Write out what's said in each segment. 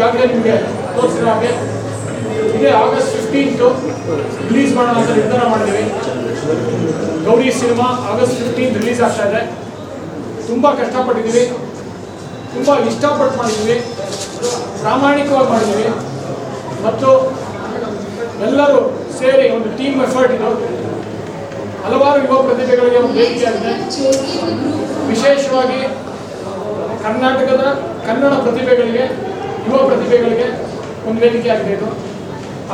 ಈಗಾಗಲೇ ನಿಮಗೆ ತೋರಿಸಿದ ಹಾಗೆ? ಇದೇ ಆಗಸ್ಟ್ ಫಿಫ್ಟೀನ್ತು ರಿಲೀಸ್ ಮಾಡೋಣ ಅಂತ ನಿರ್ಧಾರ ಮಾಡಿದ್ದೀವಿ. Gowri cinema August fifteen release ಆಗ್ತಾ ಇದೆ. ತುಂಬ ಕಷ್ಟಪಟ್ಟಿದ್ದೀವಿ. ತುಂಬ ಇಷ್ಟಪಟ್ಟು ಮಾಡಿದ್ದೀವಿ. ಪ್ರಾಮಾಣಿಕವಾಗಿ ಮಾಡಿದ್ದೀವಿ. ಮತ್ತು ಎಲ್ಲರೂ ಸೇರಿ ಒಂದು ಟೀಮ್ ಎಫರ್ಟ್ ಇದು. ಹಲವಾರು ಯುವ ಪ್ರತಿಭೆಗಳಿಗೆ ಒಂದು ವೇದಿಕೆಯಾಗಿದೆ ವಿಶೇಷವಾಗಿ ಕರ್ನಾಟಕದ ಕನ್ನಡ ಪ್ರತಿಭೆಗಳಿಗೆ ಯುವ ಪ್ರತಿಭೆಗಳಿಗೆ ಒಂದು ವೇದಿಕೆ ಆಗಿದೆ ಇದು.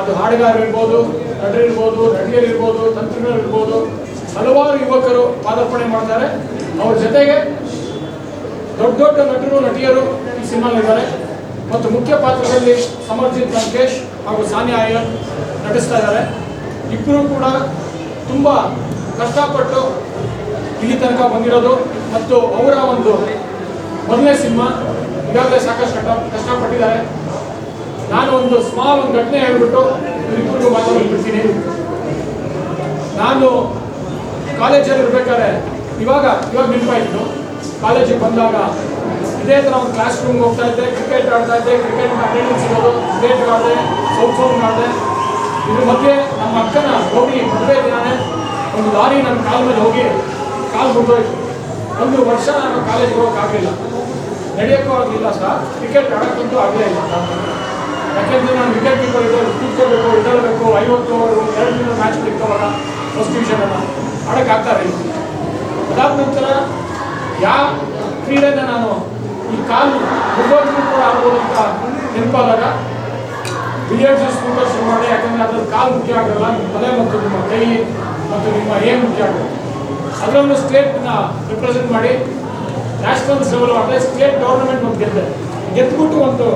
ಅದು ಹಾಡುಗಾರರು ಇರ್ಬೋದು ನಟರಿರ್ಬೋದು ನಟಿಯರಿರ್ಬೋದು ತಂತ್ರಜ್ಞರಿರ್ಬೋದು ಹಲವಾರು ಯುವಕರು ಪಾದಾರ್ಪಣೆ ಮಾಡ್ತಾರೆ. ಅವ್ರ ಜೊತೆಗೆ ದೊಡ್ಡ ದೊಡ್ಡ ನಟರು, ನಟಿಯರು ಈ ಸಿನಿಮಾಲಿದ್ದಾರೆ ಮತ್ತು ಮುಖ್ಯ ಪಾತ್ರದಲ್ಲಿ ಸಮರ್ಜಿತ್ ಲಂಕೇಶ್ ಹಾಗೂ ಸಾನಿಯಾ ಅಯ್ಯರ್ ನಟಿಸ್ತಾ ಇದ್ದಾರೆ. ಇಬ್ಬರು ಕೂಡ ತುಂಬ ಕಷ್ಟಪಟ್ಟು ಇಲ್ಲಿ ತನಕ ಬಂದಿರೋದು. ಮತ್ತು ಅವರ ಒಂದು ಮೊದಲನೇ ಸಿನಿಮಾ ಈಗಾಗಲೇ ಸಾಕಷ್ಟು ಕಷ್ಟ ಕಷ್ಟಪಟ್ಟಿದ್ದಾರೆ. ನಾನು ಒಂದು ಸ್ಮಾಲ್ ಒಂದು ಘಟನೆ ಹೇಳ್ಬಿಟ್ಟು ಮಾತಾಡ್ಬಿಡ್ತೀನಿ ನಾನು ಕಾಲೇಜಲ್ಲಿ ಇರ್ಬೇಕಾದ್ರೆ ಇವಾಗ ಇವಾಗ ನೆನಪಾಯಿತು ಕಾಲೇಜಿಗೆ ಬಂದಾಗ ಇದೇ ಥರ ಒಂದು ಕ್ಲಾಸ್ ರೂಮ್ಗೆ ಹೋಗ್ತಾ ಇದ್ದೆ. ಕ್ರಿಕೆಟ್ ಆಡ್ತಾ ಇದ್ದೆ. ಕ್ರಿಕೆಟ್ ಅಟೆಂಡೆನ್ಸ್ ಸಿಗೋದು ಕ್ರಿಕೆಟ್ ಆಡಿದೆ ಸೌತ್ ಸೌಂಡ್ ಮಾಡಿದೆ ಇದ್ರ ಮಧ್ಯೆ ನಮ್ಮ ಅಕ್ಕನ ಹೋಗಿ ಮದುವೆ ದಿನಾನೇ ಒಂದು ಲಾರಿ ನನ್ನ ಕಾಲ ಮೇಲೆ ಹೋಗಿ ಕಾಲು ಮುರಿದೋಯ್ತು. ಒಂದು ವರ್ಷ ನಾನು ಕಾಲೇಜ್ಗೆ ಹೋಗೋಕ್ಕಾಗಲಿಲ್ಲ ನಡೆಯೋಕ್ಕೂ ಆಗಲಿಲ್ಲ ಸರ್ ಕ್ರಿಕೆಟ್ ಆಡೋಕ್ಕಂತೂ ಆಗಲೇ ಇಲ್ಲ. ಯಾಕೆಂದರೆ ನಾನು ವಿಕೆಟ್ ಕೀಪರ್ ಇದ್ದೆ ಕೂತ್ಕೋಬೇಕು ಇಡಬೇಕು ಐವತ್ತು ಓವರು ಎರಡು ದಿನ ಮ್ಯಾಚ್ ಬಿಡ್ಕೋವಾಗ ಫಸ್ಟ್ ಡಿವಿಷನನ್ನು ಆಡೋಕ್ಕಾಗ್ತಾ ಇರಲಿಲ್ಲ ಅದಾದ ನಂತರ ಯಾವ ಕ್ರೀಡೆನ ನಾನು ಈ ಕಾಲು ಮುಗ್ಗೋದ್ರೂ ಕೂಡ ಆಡ್ಬೋದು ಅಂತ ನೆನಪಾದಾಗ ಬಿಲಿಯರ್ಸ್ ಸ್ಕೂಟರ್ ಶುರು ಮಾಡಿ, ಯಾಕಂದರೆ ಅದ್ರಲ್ಲಿ ಕಾಲು ಮುಖ್ಯ ಆಗಿರಲ್ಲ ನಿಮ್ಮ ತಲೆ ಮತ್ತು ನಿಮ್ಮ ಕೈ ಮತ್ತು ನಿಮ್ಮ ಏನು ಮುಖ್ಯ ಆಗುತ್ತೆ ಅದರಲ್ಲೂ ಸ್ಟೇಟ್ನ ರಿಪ್ರೆಸೆಂಟ್ ಮಾಡಿ ನ್ಯಾಷನಲ್ ಲೆವೆಲ್ ಆದರೆ ಸ್ಟೇಟ್ ಗೌರ್ಮೆಂಟ್ ಒಂದು ಗೆದ್ದೆ. ಗೆದ್ದುಬಿಟ್ಟು ಒಂದು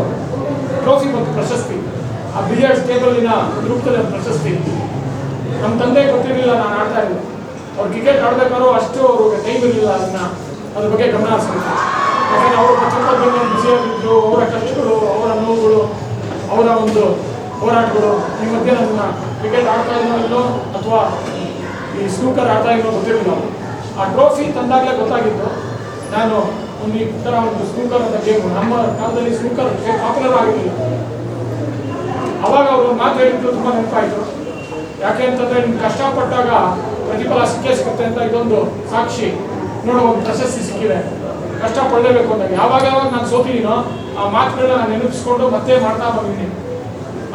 ಟ್ರೋಫಿ ಮತ್ತು ಪ್ರಶಸ್ತಿ. ಆ ಬಿಲಿಯರ್ಡ್ಸ್ ಟೇಬಲಿನ ಒಂದು ಪ್ರಶಸ್ತಿ. ನಮ್ಮ ತಂದೆ ಗೊತ್ತಿರಲಿಲ್ಲ, ನಾನು ಆಡ್ತಾ ಇರಲಿಲ್ಲ. ಅವ್ರು ಕ್ರಿಕೆಟ್ ಆಡಬೇಕಾದ್ರು ಅಷ್ಟು ಅವ್ರಿಗೆ ಟೈಮ್ ಇರಲಿಲ್ಲ ಅದನ್ನ. ಅದ್ರ ಬಗ್ಗೆ ಗಮನ ಹರಿಸ್ಬೇಕು. ಯಾಕಂದರೆ ಅವರು ಚಿಕ್ಕದಿಂದ ಬಿಸಿಯಾಗಿದ್ದು ಅವರ ಕಷ್ಟಗಳು, ಅವರ ನೋವುಗಳು, ಅವರ ಒಂದು ಹೋರಾಟಗಳು ಈ ಮಧ್ಯೆ ನನ್ನ ಕ್ರಿಕೆಟ್ ಆಡ್ತಾ ಇದ್ದೋ ಅಥವಾ ಈ ಸ್ನೂಕರ್ ಆಡ್ತಾ ಗೊತ್ತಿರೋದು ಗೊತ್ತಿರಲಿಲ್ಲ ಆ ಟ್ರೋಫಿ ತಂದಾಗಲೇ ಗೊತ್ತಾಗಿತ್ತು. ನಾನು ಒಂದು ಈ ಥರ ಒಂದು ಸ್ನೂಕರ್ ಅಂತ ಗೇಮ್ ನಮ್ಮ ಕಾಲದಲ್ಲಿ ಸ್ನೂಕರ್ ಪಾಪ್ಯುಲರ್ ಆಗಿರಲಿಲ್ಲ. ಅವಾಗ ಅವರು ಮಾತು ಹೇಳಿದ್ದು ತುಂಬ ನೆನಪಾಯಿತು. ಯಾಕೆ ಅಂತಂದ್ರೆ ನಿಮ್ಗೆ ಕಷ್ಟಪಟ್ಟಾಗ ಪ್ರತಿಫಲ ಸಿಕ್ಕೇ ಸಿಗುತ್ತೆ ಅಂತ ಇದೊಂದು ಸಾಕ್ಷಿ. ನೋಡೋ, ಒಂದು ಪ್ರಶಸ್ತಿ ಸಿಕ್ಕಿದೆ. ಕಷ್ಟಪಡಲೇಬೇಕು ಅಂದಾಗ ಯಾವಾಗ ಯಾವಾಗ ನಾನು ಸೋತಿದ್ದೀನೋ ಆ ಮಾತುಗಳನ್ನ ನಾನು ನೆನಪಿಸ್ಕೊಂಡು ಮತ್ತೆ ಮಾಡ್ತಾ ಬಂದಿದ್ದೀನಿ.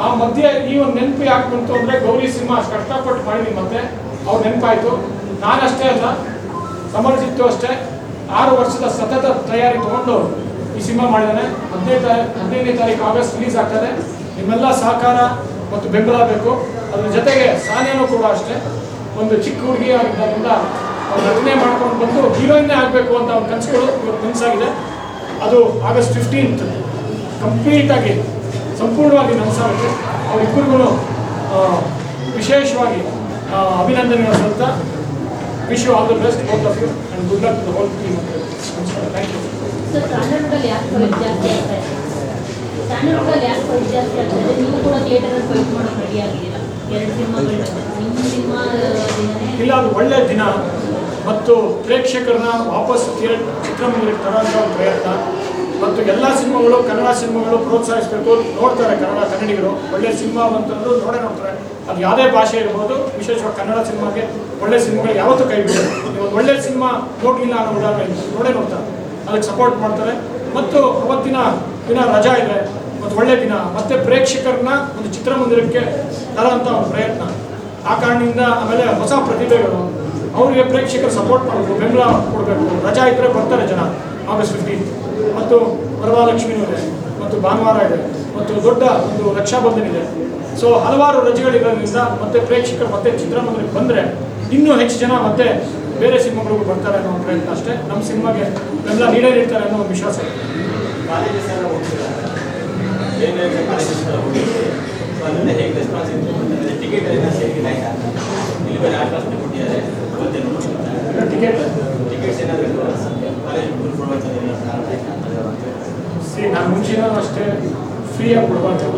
ಆ ಮಧ್ಯೆ ಈ ಒಂದು ನೆನಪು ಯಾಕೆ ಬಂತು ಅಂದರೆ ಗೌರಿ ಸಿಂಹ ಅಷ್ಟು ಕಷ್ಟಪಟ್ಟು ಮಾಡಿದ್ದೀನಿ ಮತ್ತೆ. ಅವ್ರು ನೆನಪಾಯಿತು. ನಾನಷ್ಟೇ ಅಲ್ಲ ಸಮರ್ಜಿತ್ತು ಅಷ್ಟೇ. ಆರು ವರ್ಷದ ಸತತ ತಯಾರಿ ತಗೊಂಡು ಈ ಸಿನಿಮಾ ಮಾಡಿದ್ದಾನೆ ಹದಿನೈದು ಹದಿನೈದನೇ ತಾರೀಕು ಆಗಸ್ಟ್ ರಿಲೀಸ್ ಆಗ್ತದೆ. ನಿಮ್ಮೆಲ್ಲ ಸಹಕಾರ ಮತ್ತು ಬೆಂಬಲ ಬೇಕು. ಅದ್ರ ಜೊತೆಗೆ ಸಾನಿಯಾನು ಕೂಡ ಅಷ್ಟೇ. ಒಂದು ಚಿಕ್ಕ ಹುಡುಗಿ ಆಗಿದ್ದರಿಂದ ಅವ್ರು ನಟನೆ ಮಾಡ್ಕೊಂಡು ಬಂದು ಹೀರೋಯಿನ್ನೇ ಆಗಬೇಕು ಅಂತ ಅವ್ರ ಕನಸುಗಳು ಇವತ್ತು ಕನಸಾಗಿದೆ ಅದು ಆಗಸ್ಟ್ ಫಿಫ್ಟೀನ್ತ್ ಕಂಪ್ಲೀಟಾಗಿ ಸಂಪೂರ್ಣವಾಗಿ ನನಸಾಗುತ್ತೆ. ಅವರಿಬ್ಬರಿಗೂ ವಿಶೇಷವಾಗಿ ಆ, ಅಭಿನಂದನೆಗಳು ಸಲ್ತಾ wish you all the best both of you and good luck to whole team thank you ಇಲ್ಲ ಅದು ಒಳ್ಳೆಯ ದಿನ. ಮತ್ತು ಪ್ರೇಕ್ಷಕರನ್ನ ವಾಪಸ್ ಥಿಯೇಟ್ ಚಿತ್ರಮಂದಿರಕ್ಕೆ ತರೋಂಥ ಪ್ರಯತ್ನ. ಮತ್ತು ಎಲ್ಲ ಸಿನಿಮಾಗಳು ಕನ್ನಡ ಸಿನಿಮಾಗಳು ಪ್ರೋತ್ಸಾಹಿಸಬೇಕು ನೋಡ್ತಾರೆ ಕನ್ನಡ ಕನ್ನಡಿಗರು. ಒಳ್ಳೆ ಸಿನಿಮಾ ಅಂತಂದು ನೋಡೇ ನೋಡ್ತಾರೆ. ಅದು ಯಾವುದೇ ಭಾಷೆ ಇರ್ಬೋದು, ವಿಶೇಷವಾಗಿ ಕನ್ನಡ ಸಿನಿಮಾಗೆ ಒಳ್ಳೆ ಸಿನಿಮಾಗಳು ಯಾವತ್ತೂ ಕೈ ಬಿಡೋದು ಒಂದು ಒಳ್ಳೆ ಸಿನಿಮಾ ನೋಡಲಿಲ್ಲ ಅನ್ನೋ ಉದಾಹರಣೆ. ನೋಡೇ ನೋಡ್ತಾರೆ. ಅದಕ್ಕೆ ಸಪೋರ್ಟ್ ಮಾಡ್ತಾರೆ. ಮತ್ತು ಅವತ್ತಿನ ದಿನ ರಜಾ ಇದೆ. ಮತ್ತು ಒಳ್ಳೆ ದಿನ. ಮತ್ತೆ ಪ್ರೇಕ್ಷಕರನ್ನ ಒಂದು ಚಿತ್ರಮಂದಿರಕ್ಕೆ ತರೋಂಥ ಒಂದು ಪ್ರಯತ್ನ. ಆ ಕಾರಣದಿಂದ ಆಮೇಲೆ ಹೊಸ ಪ್ರತಿಭೆಗಳು. ಅವರಿಗೆ ಪ್ರೇಕ್ಷಕರು ಸಪೋರ್ಟ್ ಮಾಡಬೇಕು, ಬೆಂಬಲ ಕೊಡಬೇಕು. ರಜಾ ಇದ್ದರೆ ಬರ್ತಾರೆ ಜನ ಆಗಸ್ಟ್ ಫಿಫ್ಟೀನ್ ಮತ್ತು ವರಮಹಾಲಕ್ಷ್ಮಿನೂ ಇದೆ ಮತ್ತು ಭಾನುವಾರ ಇದೆ ಮತ್ತು ದೊಡ್ಡ ಒಂದು ರಕ್ಷಾಬಂಧನ ಇದೆ. ಸೊ ಹಲವಾರು ರಜೆಗಳಿರೋದ್ರಿಂದ ಮತ್ತೆ ಪ್ರೇಕ್ಷಕರು ಮತ್ತೆ ಚಿತ್ರಮಂದಿರಕ್ಕೆ ಬಂದರೆ ಇನ್ನೂ ಹೆಚ್ಚು ಜನ ಮತ್ತೆ ಬೇರೆ ಸಿನಿಮಾಗಳಿಗೂ ಬರ್ತಾರೆ ಅನ್ನೋ ಪ್ರಯತ್ನ ಅಷ್ಟೇ. ನಮ್ಮ ಸಿನಿಮಾಗೆ ಎಲ್ಲ ನೀಡೇ ಇರ್ತಾರೆ ಅನ್ನೋ ಒಂದು ವಿಶ್ವಾಸ ಟಿಕೆಟ್ ಟಿಕೆಟ್ಸ್ ಏನಾದರೂ ನಾನು ಮುಂಚಿನ ಅಷ್ಟೇ ಫ್ರೀಯಾಗಿ ಕೊಡಬಾರ್ದು.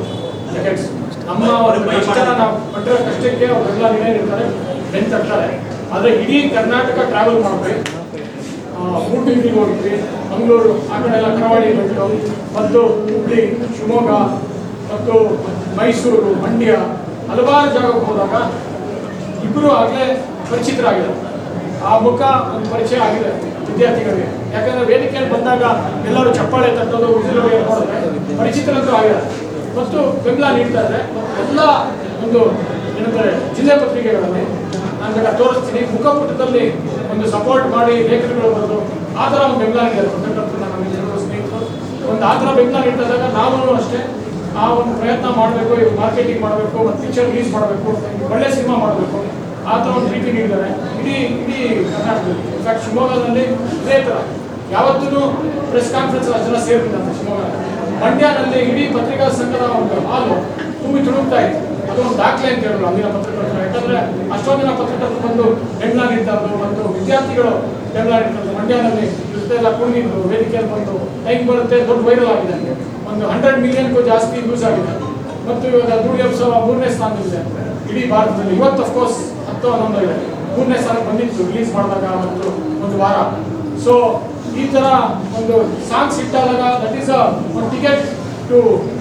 ಟಿಕೆಟ್ಸ್ ಅಮ್ಮ ಅವ್ರ ಕಷ್ಟನ ನಾವು ಪಟ್ಟಿರೋ ಕಷ್ಟಕ್ಕೆ ಅವರೆಲ್ಲ ನೀಡೇ ಇರ್ತಾರೆ ಬೆನ್ ತಟ್ತಾರೆ ಆದರೆ ಇಡೀ ಕರ್ನಾಟಕ ಟ್ರಾವೆಲ್ ಮಾಡ್ಬೇಕು. ಮೂಡುಬಿದಿಗೆ ಹೋಗಿದ್ವಿ ಮಂಗಳೂರು ಆ ಕಡೆ ಎಲ್ಲ ಕರಾವಳಿ ಬಿಟ್ಟು ಮತ್ತು ಹುಬ್ಳಿ ಶಿವಮೊಗ್ಗ, ಮತ್ತು ಮೈಸೂರು, ಮಂಡ್ಯ, ಹಲವಾರು ಜಾಗಕ್ಕೆ ಹೋದಾಗ ಇಬ್ಬರು ಆಗಲೇ ಪರಿಚಿತರಾಗಿದ್ದಾರೆ. ಆ ಮುಖ ಒಂದು ಪರಿಚಯ ಆಗಿದೆ ವಿದ್ಯಾರ್ಥಿಗಳಿಗೆ. ಯಾಕಂದ್ರೆ ವೇದಿಕೆಯಲ್ಲಿ ಬಂದಾಗ ಎಲ್ಲರೂ ಚಪ್ಪಾಳೆ ತಟ್ಟೋದು ಉಸಿರು ಪರಿಚಿತರಂತೂ ಆಗಿಲ್ಲ ಮತ್ತು ಬೆಂಬಲ ನೀಡ್ತಾ ಇದ್ದಾರೆ ಎಲ್ಲ ಒಂದು ಏನಂತಾರೆ ಜಿಲ್ಲೆ ಪತ್ರಿಕೆಗಳಲ್ಲಿ ನಾನು ತೋರಿಸ್ತೀನಿ. ಮುಖಪುಟದಲ್ಲಿ ಒಂದು ಸಪೋರ್ಟ್ ಮಾಡಿ ಲೇಖನಗಳು ಬರೋದು ಆ ಥರ ಒಂದು ಬೆಂಬಲ ನೀಡಿದ್ದಾರೆ. ಪತ್ರಕರ್ತರು ನಮ್ಮ ಜನರು ಸ್ನೇಹಿತರು. ಒಂದು ಆ ಥರ ಬೆಂಬಲ ನೀಡ್ತಾ ಇದ್ದಾಗ ನಾವು ಅಷ್ಟೇ ಆ ಒಂದು ಪ್ರಯತ್ನ ಮಾಡಬೇಕು ಈಗ ಮಾರ್ಕೆಟಿಂಗ್ ಮಾಡಬೇಕು ಮತ್ತು ಪಿಕ್ಚರ್ ರಿಲೀಸ್ ಮಾಡಬೇಕು, ಒಳ್ಳೆ ಸಿನಿಮಾ ಮಾಡಬೇಕು. ಆ ಥರ ಒಂದು ಟ್ರೀಟಿಂಗ್ ನೀಡಿದ್ದಾರೆ. ಇಡೀ ಇಡೀ ಕರ್ನಾಟಕದಲ್ಲಿ. ಇನ್ಫ್ಯಾಕ್ಟ್ ಶಿವಮೊಗ್ಗದಲ್ಲಿ ಇದೇ ಥರ. ಯಾವತ್ತೂ ಪ್ರೆಸ್ ಕಾನ್ಫರೆನ್ಸ್ ಜನ ಸೇರ್ತಿದ್ದಂತೆ ಶಿವಮೊಗ್ಗ. ಮಂಡ್ಯನಲ್ಲಿ ಇಡೀ ಪತ್ರಿಕಾ ಸಂಘದ ಒಂದು ಹಾಲು ತುಂಬಿ ತುಳುಕ್ತಾ ಇತ್ತು. ಅದೊಂದು ದಾಖಲೆ ಅಂತ ಹೇಳೋದು ಅಂದಿನ ಪತ್ರಕರ್ತರು ಯಾಕಂದ್ರೆ ಅಷ್ಟೊಂದು ಜನ ಪತ್ರಕರ್ತರು ಬಂದು ಇದ್ರು ಮತ್ತು ವಿದ್ಯಾರ್ಥಿಗಳು ಬೆಂಗಳಾಗಿರ್ತಾರೆ ಮಂಡ್ಯದಲ್ಲಿ ವೇದಿಕೆ ಕುಣಿದ್ರು ವೇದಿಕೆಯಲ್ಲಿ ಬಂದು ಹೆಂಗ್ ಬರುತ್ತೆ, ದೊಡ್ಡ ವೈರಲ್ ಆಗಿದೆ. ಒಂದು ಹಂಡ್ರೆಡ್ ಮಿಲಿಯನ್ಗೂ ಜಾಸ್ತಿ ಯೂಸ್ ಆಗಿದೆ. ಮತ್ತು ಇವಾಗ ದುರ್ಗಿ ಉತ್ಸವ ಮೂರನೇ ಸ್ಥಾನದಲ್ಲಿದೆ. ಇಡೀ ಭಾರತದಲ್ಲಿ ಇವತ್ತು ಅಫ್ಕೋರ್ಸ್ ಹತ್ತು ಹನ್ನೊಂದು ಇದೆ. ಮೂರನೇ ಸ್ಥಾನಕ್ಕೆ ಬಂದಿತ್ತು ರಿಲೀಸ್ ಮಾಡಿದಾಗ ಮತ್ತು ಒಂದು ವಾರ. ಸೊ ಈ ತರ ಒಂದು ಸಾಂಗ್ಸ್ ಇಟ್ಟಾದಾಗ ದಟ್ ಈಸ್ ಒಂದು ಟಿಕೆಟ್ ಟು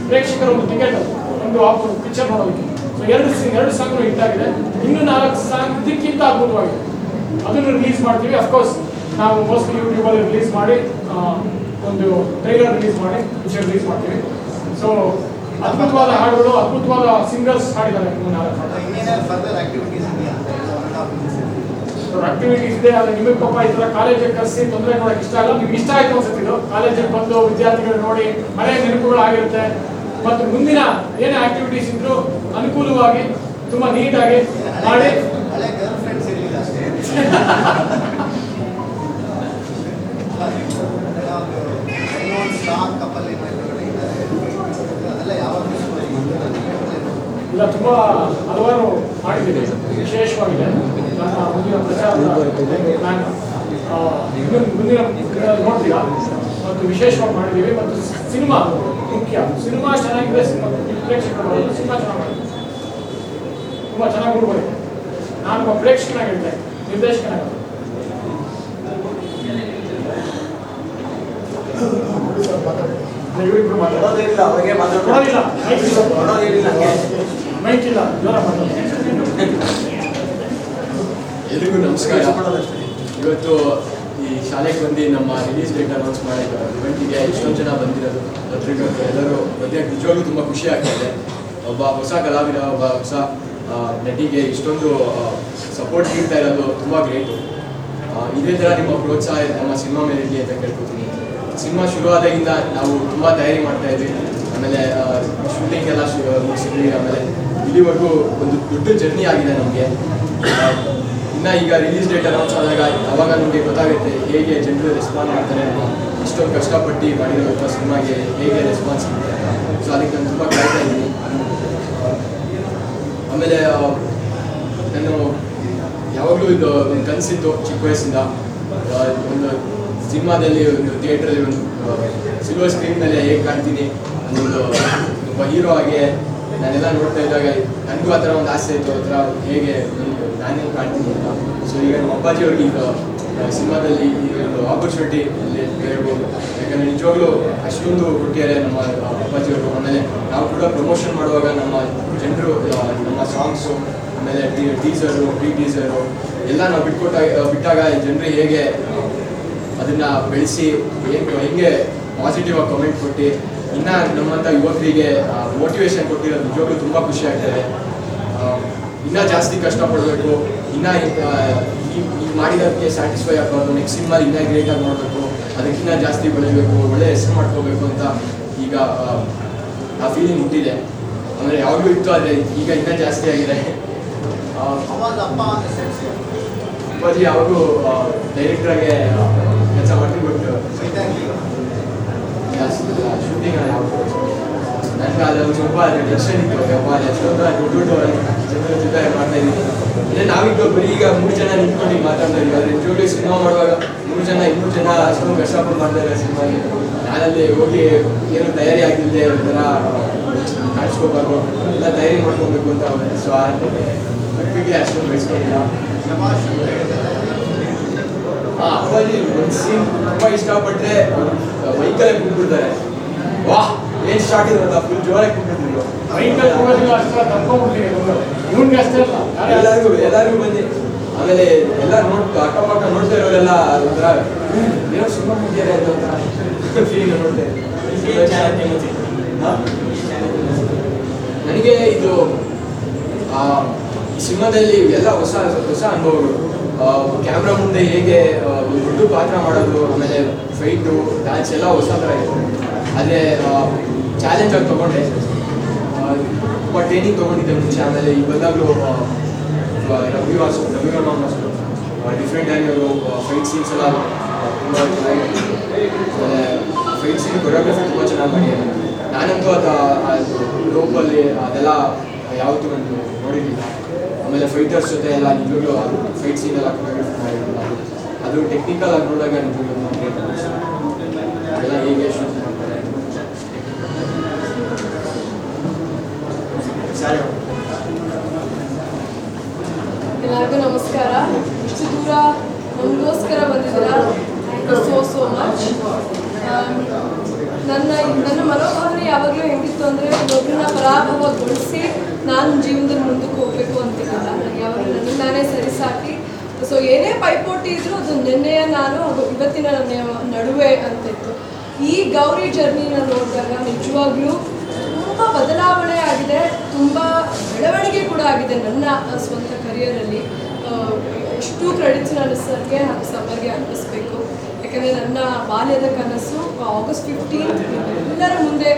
ಪ್ರೇಕ್ಷಕರ ಒಂದು ಟಿಕೆಟ್ ಒಂದು ಪಿಕ್ಚರ್ ನೋಡೋದಕ್ಕೆ. ಸೊ ಎರಡು ಎರಡು ಸಾಂಗ್ ಹಿಟ್ ಆಗಿದೆ. ಇನ್ನು ನಾಲ್ಕು ಸಾಂಗ್ ಇದಕ್ಕಿಂತ ಅದ್ಭುತವಾಗಿದೆ. ಅದನ್ನು ರಿಲೀಸ್ ಮಾಡ್ತೀವಿ. ಅಫ್ಕೋರ್ಸ್ ನಾವು ಮೋಸ್ಟ್ಲಿ ಯೂಟ್ಯೂಬಲ್ಲಿ ರಿಲೀಸ್ ಮಾಡಿ ಒಂದು ಟ್ರೈಲರ್ ರಿಲೀಸ್ ಮಾಡಿ ಪಿಕ್ಚರ್ ರಿಲೀಸ್ ಮಾಡ್ತೀವಿ. ಸೊ ಅದ್ಭುತವಾದ ಹಾಡುಗಳು, ಅದ್ಭುತವಾದ ಸಿಂಗರ್ಸ್ ಹಾಡಿದ್ದಾರೆ ಇನ್ನು ನಾಲ್ಕು ಫರ್ದರ್ ಆಕ್ಟಿವಿಟೀಸ್ ಇದೆ ಆದರೆ ನಿಮಗೆ ಪಾಪ ಈ ತರ ಕಾಲೇಜಿಗೆ ಕರೆಸಿ ತೊಂದರೆ ನೋಡಕ್ ಇಷ್ಟ ಇಲ್ಲ ನಿಮ್ಗೆ ಇಷ್ಟ ಆಯ್ತು ಅನ್ಸುತ್ತೆ ಇದು? ಕಾಲೇಜಿಗೆ ಬಂದು ವಿದ್ಯಾರ್ಥಿಗಳು ನೋಡಿ ಹಳೆಯ ನೆನಪುಗಳು ಆಗಿರುತ್ತೆ. ಮತ್ತು ಮುಂದಿನ ಏನೇ ಆಕ್ಟಿವಿಟೀಸ್ ಇದ್ರು ಅನುಕೂಲವಾಗಿ ತುಂಬಾ ನೀಟಾಗಿ ಮಾಡಿ ಹಳೆ ಗರ್ಲ್ ಫ್ರೆಂಡ್ಸ್ ಇರಲಿಲ್ಲ ಅಷ್ಟೇ ಕೆಲವೊಂದು ಸ್ಟ್ರಾಂಗ್ ಕಪಲ್ ಎದುರುಗಡೆ ಇದ್ದಾರೆ ಅದೆಲ್ಲ ಯಾವಾಗ ಇಲ್ಲ, ತುಂಬ ಹಲವಾರು ಮಾಡಿದ್ದೀವಿ ವಿಶೇಷವಾಗಿದೆ. ನನ್ನ ಮುಂದಿನ ಪ್ರಚಾರದ ಪ್ಲಾನ್ ಮುಂದಿನ ದಿನಗಳಲ್ಲಿ ನೋಡ್ತೀರಾ? ಮತ್ತು ವಿಶೇಷವಾಗಿ ಮಾಡಿದ್ದೀವಿ. ಮತ್ತು ಸಿನಿಮಾ ಮುಖ್ಯ. ಸಿನಿಮಾ ಚೆನ್ನಾಗಿದೆ. ಸಿನಿಮಾ ಪ್ರೇಕ್ಷಕರು ಸಿನಿಮಾ ಚೆನ್ನಾಗಿ ಮಾಡಿದೆ ತುಂಬ ಚೆನ್ನಾಗಿ ಮೂಡ್ಬಂದಿದೆ ನಾನು ಒಬ್ಬ ನಿರ್ದೇಶಕನಾಗಿರ್ತೇನೆ ನಿರ್ದೇಶಕನಾಗ ಎಲ್ರಿಗೂ ನಮಸ್ಕಾರ. ಇವತ್ತು ಈ ಶಾಲೆಗೆ ಬಂದು ನಮ್ಮ ರಿಲೀಸ್ ಡೇಟ್ ಅನೌನ್ಸ್ ಮಾಡಿದ್ದಾರೆ ಇವೆಂಟಿಗೆ ಎಷ್ಟೊಂದು ಜನ ಬಂದಿರೋದು ಪತ್ರಿಕರ್ತರು ಎಲ್ಲರೂ ಮತ್ತೆ ನಿಜವಾಗ್ಲೂ ತುಂಬ ಖುಷಿ ಆಗ್ತಿದೆ. ಒಬ್ಬ ಹೊಸ ಕಲಾವಿದ, ಒಬ್ಬ ಹೊಸ ನಟಿಗೆ ಇಷ್ಟೊಂದು ಸಪೋರ್ಟ್ ನೀಡ್ತಾ ಇರೋದು ತುಂಬ ಗ್ರೇಟು ಇದೇ ಥರ ನಿಮ್ಮ ಪ್ರೋತ್ಸಾಹ, ನಮ್ಮ ಸಿನಿಮಾ ಮೇಲೆ ಅಂತ ಕೇಳ್ಕೊತೀನಿ. ಸಿನಿಮಾ ಶುರುವಾದಾಗಿಂದ ನಾವು ತುಂಬ ತಯಾರಿ ಮಾಡ್ತಾ ಇದ್ವಿ. ಆಮೇಲೆ ಶೂಟಿಂಗ್ ಎಲ್ಲ ಮುಗಿಸಿದ್ವಿ. ಆಮೇಲೆ ಇಲ್ಲಿವರೆಗೂ ಒಂದು ದೊಡ್ಡ ಜರ್ನಿ ಆಗಿದೆ ನಮಗೆ. ಇನ್ನು ಈಗ ರಿಲೀಸ್ ಡೇಟ್ ಅನೌನ್ಸ್ ಆದಾಗ ಅವಾಗ ನಮಗೆ ಗೊತ್ತಾಗುತ್ತೆ ಹೇಗೆ ಜನರು ರೆಸ್ಪಾನ್ಸ್ ಮಾಡ್ತಾರೆ ಇಷ್ಟೊಂದು ಕಷ್ಟಪಟ್ಟು ಮಾಡಿರೋ ಸಿನಿಮಾಗೆ ಹೇಗೆ ರೆಸ್ಪಾನ್ಸ್ ಸೊ ಅದಕ್ಕೆ ನಾನು ತುಂಬ ಕಾಯ್ತಾ ಇದ್ದೀನಿ. ಆಮೇಲೆ ನಾನು ಯಾವಾಗಲೂ ಇದು ಕನಸಿತ್ತು ಚಿಕ್ಕ ವಯಸ್ಸಿಂದ ಒಂದು ಸಿನಿಮಾದಲ್ಲಿ ಒಂದು ಥಿಯೇಟ್ರಲ್ಲಿ ಒಂದು ಸಿಲ್ವರ್ ಸ್ಕ್ರೀನ್ನಲ್ಲಿ ಹೇಗೆ ಕಾಣ್ತೀನಿ ಒಂದು ತುಂಬ ಹೀರೋ ಆಗಿ ನಾನೆಲ್ಲ ನೋಡ್ತಾ ಇದ್ದಾಗ ನನಗೂ ಆ ಥರ ಒಂದು ಆಸೆ ಇತ್ತು, ಆ ಹೇಗೆ ನಾನೇನು ನಾನೇ ಕಾಣ್ತೀನಿ ಅಂತ. ಸೊ ಈಗ ನಮ್ಮ ಅಪ್ಪಾಜಿ ಅವ್ರಿಗೆ ಈಗ ಸಿನಿಮಾದಲ್ಲಿ ಈ ಒಂದು ಆಪರ್ಚುನಿಟಿ ಅಲ್ಲಿ ಹೇಳ್ಬೋದು. ಯಾಕಂದರೆ ನಿಜವಾಗ್ಲೂ ಅಷ್ಟೊಂದು ಕೊಟ್ಟಿದ್ದಾರೆ ನಮ್ಮ ಅಪ್ಪಾಜಿ ಅವರು. ಆಮೇಲೆ ನಾವು ಕೂಡ ಪ್ರಮೋಷನ್ ಮಾಡುವಾಗ ನಮ್ಮ ಜನರು ನಮ್ಮ ಸಾಂಗ್ಸು ಆಮೇಲೆ ಟೀಸರು ಪ್ರೀ ಟೀಸರು ಎಲ್ಲ ನಾವು ಬಿಟ್ಕೊಟ್ಟಾಗ, ಬಿಟ್ಟಾಗ ಜನರು ಹೇಗೆ ಅದನ್ನ ಬೆಳೆಸಿ ಹೆಂಗೆ ಪಾಸಿಟಿವ್ ಆಗಿ ಕಮೆಂಟ್ ಕೊಟ್ಟು ಇನ್ನ ನಮ್ಮಂಥ ಯುವಕರಿಗೆ ಮೋಟಿವೇಶನ್ ಕೊಟ್ಟಿರೋದು ನಿಜವಾಗ್ಲೂ ತುಂಬ ಖುಷಿ ಆಗ್ತದೆ. ಇನ್ನ ಜಾಸ್ತಿ ಕಷ್ಟಪಡಬೇಕು ಇನ್ನ ಈಗ ಮಾಡಿರೋದಕ್ಕೆ ಸ್ಯಾಟಿಸ್ಫೈ ಆಗಬಾರ್ದು ನೆಕ್ಸ್ಟ್ ಸಿನಿಮಾ ಇನ್ನೂ ಗ್ರೇಟಾಗಿ ಮಾಡಬೇಕು ಅದಕ್ಕಿಂತ ಜಾಸ್ತಿ ಬೆಳಿಬೇಕು ಒಳ್ಳೆ ಹೆಸರು ಮಾಡ್ಕೋಬೇಕು ಅಂತ ಈಗ ಆ, ಫೀಲಿಂಗ್ ಹುಟ್ಟಿದೆ. ಅಂದರೆ ಯಾವಾಗಲೂ ಇತ್ತು ಆದರೆ ಈಗ ಇನ್ನೂ ಜಾಸ್ತಿ ಆಗಿದೆ. ಅಪ್ಪಾಜಿ ಯಾವಾಗೂ ಡೈರೆಕ್ಟ್ರಾಗೆ ಕೆಲಸ ಇರ್ಲಿಲ್ಲ ಶೂಟಿಂಗ್ ನನಗೆ ಅದು ಸ್ವಲ್ಪ ಟೆನ್ಷನ್ ಇತ್ತು ಯಪ್ಪ ಎಷ್ಟೊಂದು ದೊಡ್ಡ ಜನರ ಜೊತೆ ಮಾಡ್ತಾ ಇದ್ದೀನಿ ಅಂದರೆ ಬರೀ ಈಗ ಮೂರು ಜನ ನಿಂತ್ಕೊಂಡು ಮಾತಾಡ್ತಾ ಇದ್ದೀವಿ ಆದರೆ ನಿಜವಾಗ್ಲೂ ಸಿನಿಮಾ ಮಾಡುವಾಗ ಮೂರು ಜನ ಇನ್ನೂರು ಜನ ಅಷ್ಟೊಂದು ಕಷ್ಟಪಟ್ಟು ಮಾಡ್ತಾ ಇದ್ದಾರೆ ಸಿನಿಮಾಗೆ ನಾನಲ್ಲಿ ಹೋಗಿ ಏನು ತಯಾರಿ ಆಗಿಲ್ಲದೆ ಒಂಥರ ಕಾಣಿಸ್ಕೋಬಾರ್ದು ಎಲ್ಲ ತಯಾರಿ ಮಾಡ್ಕೋಬೇಕು ಅಂತ ಸೊ ಅದಕ್ಕೆ ಅಷ್ಟೊಂದು ಬೆಳೆಸ್ಕೊಂಡಿಲ್ಲ ಆ ಅಪ್ಪಾಜಿ ಒಂದು ಸೀನ್ ತುಂಬಾ ಇಷ್ಟಪಟ್ಟರೆ ಬೈಕಲ್ಲೇ ಕೂತ್ಬಿಡ್ತಾರೆ ವಾಹ್ ಏನ್ ಸ್ಟಾರ್ಟ್ ಇದೆ ಅಂತ ಫುಲ್ ಜೋರಾಗಿ ಕೂತ್ಬಿಟ್ಟಿದ್ರು ಬೈಕಲ್ಲಿ ಹೋಗೋದಿಲ್ಲ ಅಷ್ಟೇ ತಪ್ಕೊಂಡ್ಬಿಟ್ಟಿದೆ ಇವ್ನಿಗೆ ಅಷ್ಟೇ ಅಲ್ಲ ಎಲ್ಲರಿಗೂ ಎಲ್ಲರಿಗೂ ಬಂದು ಆಮೇಲೆ ಎಲ್ಲ ನೋಡ್ ಅಕ್ಕಪಕ್ಕ ನೋಡ್ತಾ ಇರೋರೆಲ್ಲ ಒಂಥರ ಏನೋ ಸಿನಿಮಾ ಮುಗಿಯಾರೆ ಅಂತ ಒಂಥರ ಫೀಲಿಂಗ್ ನನಗೆ ಇದು ಆ, ಈ ಸಿನಿಮಾದಲ್ಲಿ ಎಲ್ಲ ಹೊಸ ಹೊಸ ಅನುಭವಗಳು. ಕ್ಯಾಮ್ರಾ ಮುಂದೆ ಹೇಗೆ ದೊಡ್ಡ ಪಾತ್ರ ಮಾಡೋದು, ಆಮೇಲೆ ಫೈಟು ಡ್ಯಾನ್ಸ್ ಎಲ್ಲ ಹೊಸ ಥರ ಇತ್ತು ಅಲ್ಲೇ ಚಾಲೆಂಜ್ ಆಗಿ ತೊಗೊಂಡೆ. ತುಂಬ ಟ್ರೈನಿಂಗ್ ತೊಗೊಂಡಿದ್ದೆ ಮುಂಚೆ, ಆಮೇಲೆ ಇವಾಗಲೂ ರವಿ ವಾಸು ರವಿ ವರ್ಮ ಮಾಸ್ಟರ್ ಡಿಫ್ರೆಂಟ್ ಆಗಿ ಅವರು ಫೈಟ್ ಸೀನ್ಸ್ ಎಲ್ಲ ತುಂಬ ಚೆನ್ನಾಗಿತ್ತು. ಆಮೇಲೆ ಫೈಟ್ ಸೀನ್ ಕೊರಿಯೋಗ್ರಫಿ ತುಂಬ ಚೆನ್ನಾಗಿ ಮಾಡಿದ್ದಾರೆ. ನಾನಂತೂ ಅದು ಲೋಕಲ್ಲಿ ಅದೆಲ್ಲ ಯಾವತ್ತೂ ನಾನು ನೋಡಿರಲಿಲ್ಲ. ಆಮೇಲೆ ಫೈಟರ್ಸ್ ಜೊತೆ ಎಲ್ಲ ನಿಜವಾಗ್ಲೂ ಫೈಟ್ ಸೀನ್ ಎಲ್ಲ ಕೊರಿಯೋಗ್ರಫಿ ಅದು ಟೆಕ್ನಿಕಲ್ ಆಗಿ ನೋಡಿದಾಗ ನಿಜವಾಗ್ಲೂ ಅದೆಲ್ಲ ಹೇಗೆ ಶೂಟ್ ಮಾಡ್ತಾರೆ. ಎಲ್ಲರಿಗೂ ನಮಸ್ಕಾರ. ಇಷ್ಟು ದೂರ ನಮಗೋಸ್ಕರ ಬಂದಿದ್ದೀರಾ? ಸೋ ಸೋ ಮಚ್ ನನ್ನ ನನ್ನ ಮನೋಭಾವನೆ ಯಾವಾಗಲೂ ಹೆಂಗಿತ್ತು ಅಂದರೆ ಒಬ್ಬರನ್ನ ಪರಾಭವಗೊಳಿಸಿ ನಾನು ಜೀವನದಲ್ಲಿ ಮುಂದಕ್ಕೆ ಹೋಗ್ಬೇಕು ಅಂತಿಲ್ಲ ನನಗೆ ಅವರು ನನ್ನ ನಾನೇ ಸರಿಸಾಕಿ ಸೊ ಏನೇ ಪೈಪೋಟಿ ಇದ್ರೂ ಅದು ನಿನ್ನೆಯ ನಾನು, ಅದು ಇವತ್ತಿನ ನಡುವೆ ಅಂತಿತ್ತು. ಈ ಗೌರಿ ಜರ್ನಿನ ನೋಡಿದಾಗ ನಿಜವಾಗ್ಲೂ ತುಂಬ ಬದಲಾವಣೆ ಆಗಿದೆ. ತುಂಬ ಬೆಳವಣಿಗೆ ಕೂಡ ಆಗಿದೆ ನನ್ನ ಸ್ವಂತ ಕರಿಯರಲ್ಲಿ ಎಷ್ಟು ಕ್ರೆಡಿಟ್ಸ್ ನಾನು ಸರ್ಗೆ ಹಾಗೂ ಸಮರ್ಗೆ ಯಾಕಂದರೆ ನನ್ನ ಬಾಲ್ಯದ ಕನಸು ಆಗಸ್ಟ್ ಫಿಫ್ಟೀನ್ ಎಲ್ಲರ ಮುಂದೆ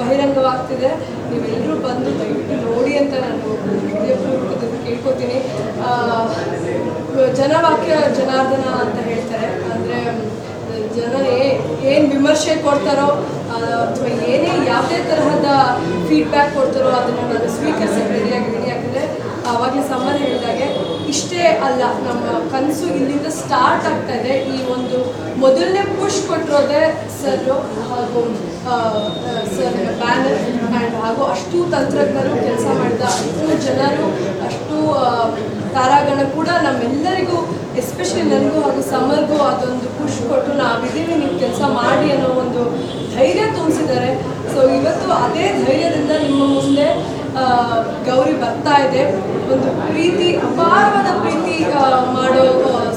ಬಹಿರಂಗವಾಗ್ತಿದೆ. ನೀವೆಲ್ಲರೂ ಬಂದು ದಯವಿಟ್ಟು ನೋಡಿ ಅಂತ ನಾನು ಕೇಳ್ಕೊತೀನಿ. ಜನವಾಕ್ಯ ಜನಾರ್ದನ ಅಂತ ಹೇಳ್ತಾರೆ. ಅಂದರೆ, ಜನ ಏನು ವಿಮರ್ಶೆ ಕೊಡ್ತಾರೋ ಅಥವಾ ಏನೇ ಯಾವುದೇ ತರಹದ ಫೀಡ್ಬ್ಯಾಕ್ ಕೊಡ್ತಾರೋ ಅದನ್ನು ನಾನು ಸ್ವೀಕರಿಸಕ್ಕೆ ರೆಡಿಯಾಗಿದ್ದೀನಿ ಯಾಕಂದರೆ ಆವಾಗಲೇ ಹೇಳಿದಾಗೆ ಇಷ್ಟೇ ಅಲ್ಲ, ನಮ್ಮ ಕನಸು ಇಲ್ಲಿಂದ ಸ್ಟಾರ್ಟ್ ಆಗ್ತದೆ ಈ ಒಂದು ಮೊದಲನೇ ಪುಷ್ ಕೊಟ್ಟಿರೋದೇ ಸರ್ ಹಾಗೂ ಸರ್ ಬ್ಯಾನರ್ ಆ್ಯಂಡ್ ಹಾಗೂ ಅಷ್ಟು ತಂತ್ರಜ್ಞರು ಕೆಲಸ ಮಾಡಿದ ಅಷ್ಟು ಜನರು, ಅಷ್ಟು ತಾರಾಗಣ ಕೂಡ ನಮ್ಮೆಲ್ಲರಿಗೂ ಎಸ್ಪೆಷಲಿ ನನಗೂ ಹಾಗೂ ಸಮರ್ಗೂ ಅದೊಂದು ಖುಷಿ ಕೊಟ್ಟು ನಾವಿದ್ದೀವಿ ನೀವು ಕೆಲಸ ಮಾಡಿ ಅನ್ನೋ ಒಂದು ಧೈರ್ಯ ತುಂಬಿಸಿದ್ದಾರೆ ಸೊ ಇವತ್ತು ಅದೇ ಧೈರ್ಯದಿಂದ ನಿಮ್ಮ ಮುಂದೆ ಗೌರಿ ಬರ್ತಾ ಇದೆ. ಒಂದು ಪ್ರೀತಿ, ಅಪಾರವಾದ ಪ್ರೀತಿ ಮಾಡೋ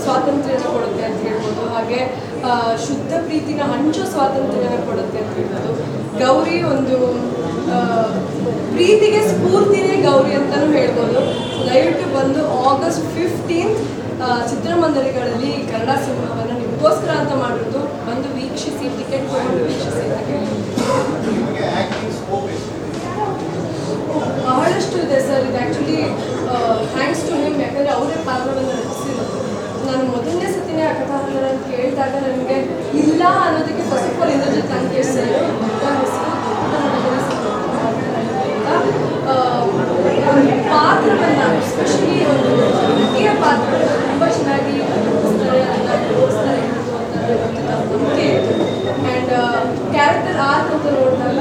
ಸ್ವಾತಂತ್ರ್ಯನ ಕೊಡುತ್ತೆ ಅಂತ ಹೇಳ್ಬೋದು. ಹಾಗೆ ಶುದ್ಧ ಪ್ರೀತಿನ ಹಂಚೋ ಸ್ವಾತಂತ್ರ್ಯನ ಕೊಡುತ್ತೆ ಅಂತ ಹೇಳ್ಬೋದು. ಗೌರಿ ಒಂದು ಪ್ರೀತಿಗೆ ಸ್ಫೂರ್ತಿನೇ ಗೌರಿ ಅಂತಲೂ ಹೇಳ್ಬೋದು. ದಯವಿಟ್ಟು ಬಂದು ಆಗಸ್ಟ್ ಫಿಫ್ಟೀನ್ತ್ ಚಿತ್ರಮಂದಿರಗಳಲ್ಲಿ ಕನ್ನಡ ಸಿನಿಮಾವನ್ನು ನಿಮಗೋಸ್ಕರ ಅಂತ ಮಾಡಿರೋದು. ಬಂದು ವೀಕ್ಷಿಸಿ, ಟಿಕೆಟ್ ಕೊಟ್ಟು ವೀಕ್ಷಿಸಿ ಅಂತ ಕೇಳ್ತೀನಿ. ನಿಮಗೆ ಆ್ಯಕ್ಟಿಂಗ್ ಸ್ಕೋಪ್ ಎಷ್ಟು ಬಹಳಷ್ಟು ಇದೆ ಸರ್. ಇದು ಆ್ಯಕ್ಚುಲಿ ಥ್ಯಾಂಕ್ಸ್ ಟು ಹಿಮ್ ಯಾಕಂದರೆ ಅವರೇ ಪಾತ್ರವನ್ನು ರಚಿಸಿರೋದು. ನಾನು ಮೊದಲನೇ ಸತಿನೇ ಆ ಕಥಾಹರಣ ಕೇಳಿದಾಗ ನನಗೆ ಇಲ್ಲ ಅನ್ನೋದಕ್ಕೆ first of all Indrajit Lankesh sir ದೊಡ್ಡ ಹೆಸರು ಆ, ಒಂದು ಪಾತ್ರವನ್ನು ಎಸ್ಪೆಷಲಿ ಒಂದು ನಟಿಯ ಪಾತ್ರ ತುಂಬ ಚೆನ್ನಾಗಿ ತೋರಿಸ್ತಾರೆ ಅದನ್ನ ತೋರಿಸ್ತಾರೆ ಅನ್ನೋದು ಅಂತ ನನಗೆ ನಂಬಿಕೆ ಇತ್ತು ಆ್ಯಂಡ್ ಕ್ಯಾರೆಕ್ಟರ್ ಆರ್ಟ್ ಅಂತ ನೋಡಿದಾಗ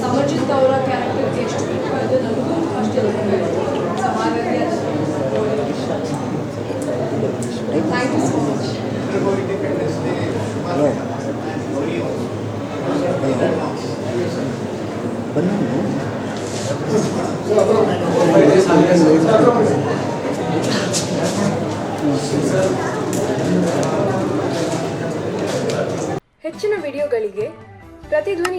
ಸಮಜಿತ್ ಅವರ ಕ್ಯಾರೆಕ್ಟರ್ಗೆ ಎಷ್ಟು ಬೇಕಾಗಿದೆ ನನಗೂ ಅಷ್ಟೇ ಬೇಕಾಗಿತ್ತು ಸೊ ಹಾಗಾಗಿ ಥ್ಯಾಂಕ್ ಯು ಸೊ ಮಚ್ ಎಲ್ರಿಗೂ ಇಂಡಿಪೆಂಡೆನ್ಸ್ ಡೇ ಹೆಚ್ಚಿನ ವಿಡಿಯೋಗಳಿಗೆ ಪ್ರತಿಧ್ವನಿ